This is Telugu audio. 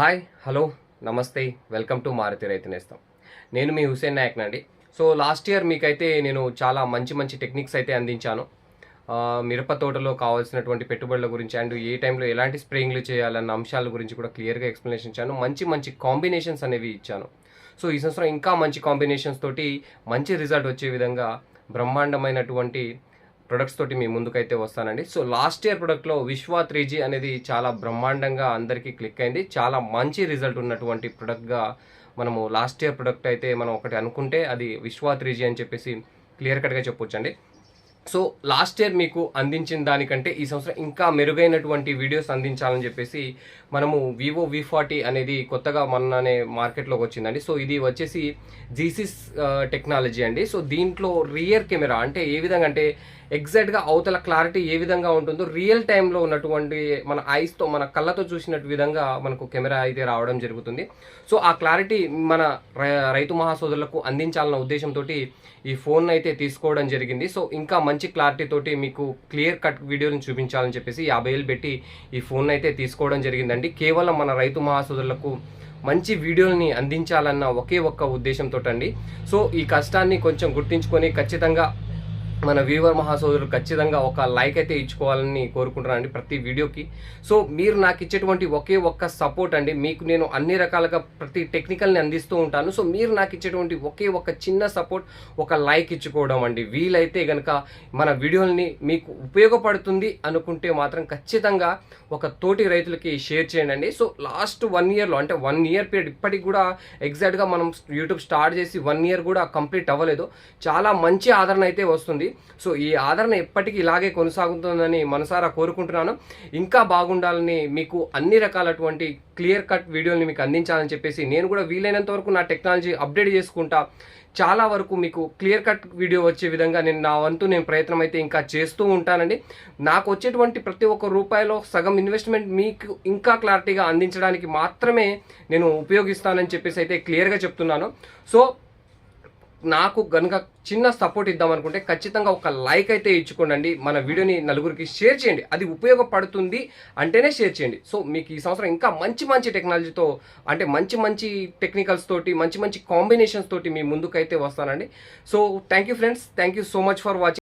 హాయ్ హలో నమస్తే వెల్కమ్ టు మారుతి రైతు నేస్తాం. నేను మీ హుసేన్ నాయక్ అండి సో లాస్ట్ ఇయర్ మీకైతే నేను చాలా మంచి మంచి టెక్నిక్స్ అయితే అందించాను. మిరప తోటలో కావాల్సినటువంటి పెట్టుబడుల గురించి అండ్ ఏ టైంలో ఎలాంటి స్ప్రేయింగ్లు చేయాలన్న అంశాల గురించి కూడా క్లియర్గా ఎక్స్ప్లెనేషన్ ఇచ్చాను. మంచి మంచి కాంబినేషన్స్ అనేవి ఇచ్చాను. సో ఈ సంవత్సరం ఇంకా మంచి కాంబినేషన్స్ తోటి మంచి రిజల్ట్ వచ్చే విధంగా బ్రహ్మాండమైనటువంటి ప్రొడక్ట్స్ తోటి మీ ముందుకైతే వస్తానండి. సో లాస్ట్ ఇయర్ ప్రొడక్ట్లో విశ్వ త్రీ జీ అనేది చాలా బ్రహ్మాండంగా అందరికీ క్లిక్ అయింది. చాలా మంచి రిజల్ట్ ఉన్నటువంటి ప్రొడక్ట్గా మనము లాస్ట్ ఇయర్ ప్రొడక్ట్ అయితే మనం ఒకటి అనుకుంటే అది విశ్వ త్రీ జీ అని చెప్పేసి క్లియర్ కట్గా చెప్పొచ్చండి. సో లాస్ట్ ఇయర్ మీకు అందించిన దానికంటే ఈ సంవత్సరం ఇంకా మెరుగైనటువంటి వీడియోస్ అందించాలని చెప్పేసి మనము వివో వి ఫార్టీ అనేది కొత్తగా మొన్ననే మార్కెట్లోకి వచ్చిందండి. సో ఇది వచ్చేసి జీసిస్ టెక్నాలజీ అండి. సో దీంట్లో రియర్ కెమెరా అంటే ఏ విధంగా అంటే ఎగ్జాక్ట్గా అవతల క్లారిటీ ఏ విధంగా ఉంటుందో రియల్ టైంలో ఉన్నటువంటి మన ఐస్తో మన కళ్ళతో చూసినట్టు విధంగా మనకు కెమెరా అయితే రావడం జరుగుతుంది. సో ఆ క్లారిటీ మన రై- రైతు మహాసోదరులకు అందించాలన్న ఉద్దేశంతో ఈ ఫోన్ అయితే తీసుకోవడం జరిగింది. సో ఇంకా మంచి క్లారిటీ తోటి మీకు క్లియర్ కట్ వీడియోని చూపించాలని చెప్పేసి యాభై వేలు పెట్టి ఈ ఫోన్ అయితే తీసుకోవడం జరిగిందండి. కేవలం మన రైతు మహాసోదరులకు మంచి వీడియోని అందించాలన్న ఒకే ఒక్క ఉద్దేశంతో అండి సో ఈ కష్టాన్ని కొంచెం గుర్తించుకొని ఖచ్చితంగా మన వ్యూవర్ మహాసోదరులు ఖచ్చితంగా ఒక లైక్ అయితే ఇచ్చుకోవాలని కోరుకుంటున్నానండి ప్రతి వీడియోకి. సో మీరు నాకు ఇచ్చేటువంటి ఒకే ఒక్క సపోర్ట్ అండి. మీకు నేను అన్ని రకాలుగా ప్రతి టెక్నికల్ని అందిస్తూ ఉంటాను. సో మీరు నాకు ఇచ్చేటువంటి ఒకే ఒక చిన్న సపోర్ట్ ఒక లైక్ ఇచ్చుకోవడం అండి. వీలైతే కనుక మన వీడియోని మీకు ఉపయోగపడుతుంది అనుకుంటే మాత్రం ఖచ్చితంగా ఒక తోటి రైతులకి షేర్ చేయండి అండి. సో లాస్ట్ వన్ ఇయర్లో అంటే వన్ ఇయర్ పీరియడ్ ఇప్పటికి కూడా ఎగ్జాక్ట్గా మనం యూట్యూబ్ స్టార్ట్ చేసి వన్ ఇయర్ కూడా కంప్లీట్ అవ్వలేదు. చాలా మంచి ఆదరణ అయితే వస్తుంది. సో ఈ ఆదరణ ఎప్పటికీ ఇలాగే కొనసాగుతుందని మనసారా కోరుకుంటున్నాను. ఇంకా బాగుండాలని మీకు అన్ని రకాలటువంటి క్లియర్ కట్ వీడియోని మీకు అందించాలని చెప్పేసి నేను కూడా వీలైనంత వరకు నా టెక్నాలజీ అప్డేట్ చేసుకుంటా. చాలా వరకు మీకు క్లియర్ కట్ వీడియో వచ్చే విధంగా నేను నా వంతు నేను ప్రయత్నం అయితే ఇంకా చేస్తూ ఉంటానండి. నాకు వచ్చేటువంటి ప్రతి ఒక్క రూపాయిలో సగం ఇన్వెస్ట్మెంట్ మీకు ఇంకా క్లారిటీగా అందించడానికి మాత్రమే నేను ఉపయోగిస్తానని చెప్పేసి అయితే క్లియర్గా చెప్తున్నాను. సో నాకు గనుక చిన్న సపోర్ట్ ఇద్దాం అనుకుంటే ఖచ్చితంగా ఒక లైక్ అయితే ఇచ్చుకోండి మన వీడియోని నలుగురికి షేర్ చేయండి. అది ఉపయోగపడుతుంది అంటేనే షేర్ చేయండి. సో మీకు ఈ సంవత్సరం ఇంకా మంచి మంచి టెక్నాలజీతో అంటే మంచి మంచి టెక్నికల్స్ తోటి మంచి మంచి కాంబినేషన్స్ తోటి మీ ముందుకైతే వస్తానండి. So thank you friends thank you so much for watching